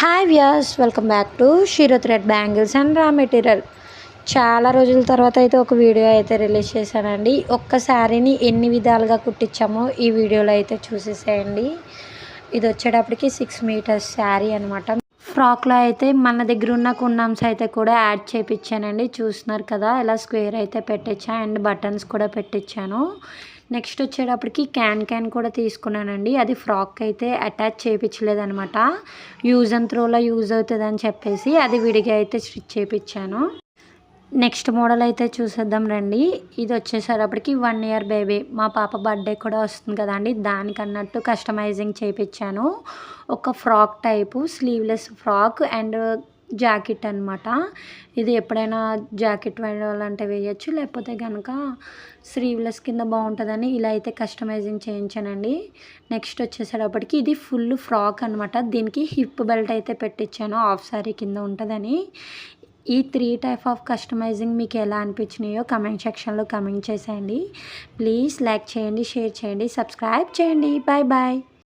Hi Vyas welcome back to Shero thread bangles and raw material చాలా రోజుల తర్వాత అయితే ఒక వీడియో అయితే రిలీజ్ చేశానండి. ఒక్క శారీని ఎన్ని విధాలుగా కుట్టించామో ఈ వీడియోలో అయితే చూసేసేయండి. ఇది వచ్చేటప్పటికి సిక్స్ మీటర్స్ శారీ అనమాట ఫ్రాక్లో అయితే మన దగ్గర ఉన్న కున్నామ్స్ అయితే కూడా యాడ్ చేయించానండి చూస్తున్నారు కదా ఇలా స్క్వేర్ అయితే పెట్టించా అండ్ బటన్స్ కూడా పెట్టించాను నెక్స్ట్ వచ్చేటప్పటికి క్యాన్ క్యాన్ కూడా తీసుకున్నానండి. అది ఫ్రాక్ అయితే అటాచ్ చేయించలేదు అనమాట యూజ్ అండ్ త్రోలో యూజ్ అవుతుంది అని చెప్పేసి అది విడిగా అయితే స్టిచ్ చేయించాను నెక్స్ట్ మోడల్ అయితే చూసేద్దాం రండి. ఇది వచ్చేసరికి వన్ ఇయర్ బేబీ. మా పాప బర్త్డే కూడా వస్తుంది కదండి. దానికి అన్నట్టు కస్టమైజింగ్ చేయించాను ఒక frock type sleeveless frock and jacket అనమాట ఇది ఎప్పుడైనా జాకెట్ వేయాలంటే వేయచ్చు లేకపోతే కనుక స్లీవ్లెస్ కింద బాగుంటుందని ఇలా అయితే కస్టమైజింగ్ చేయించానండి. నెక్స్ట్ వచ్చేసేటప్పటికి ఇది ఫుల్ ఫ్రాక్ అనమాట దీనికి హిప్ బెల్ట్ అయితే పెట్టించాను హాఫ్ సారీ కింద ఉంటుందని. ఈ త్రీ టైప్ ఆఫ్ కస్టమైజింగ్ మీకు ఎలా అనిపించినాయో కమెంట్ సెక్షన్లో కమెంట్ చేసేయండి. ప్లీజ్ లైక్ చేయండి షేర్ చేయండి సబ్స్క్రైబ్ చేయండి. Bye bye.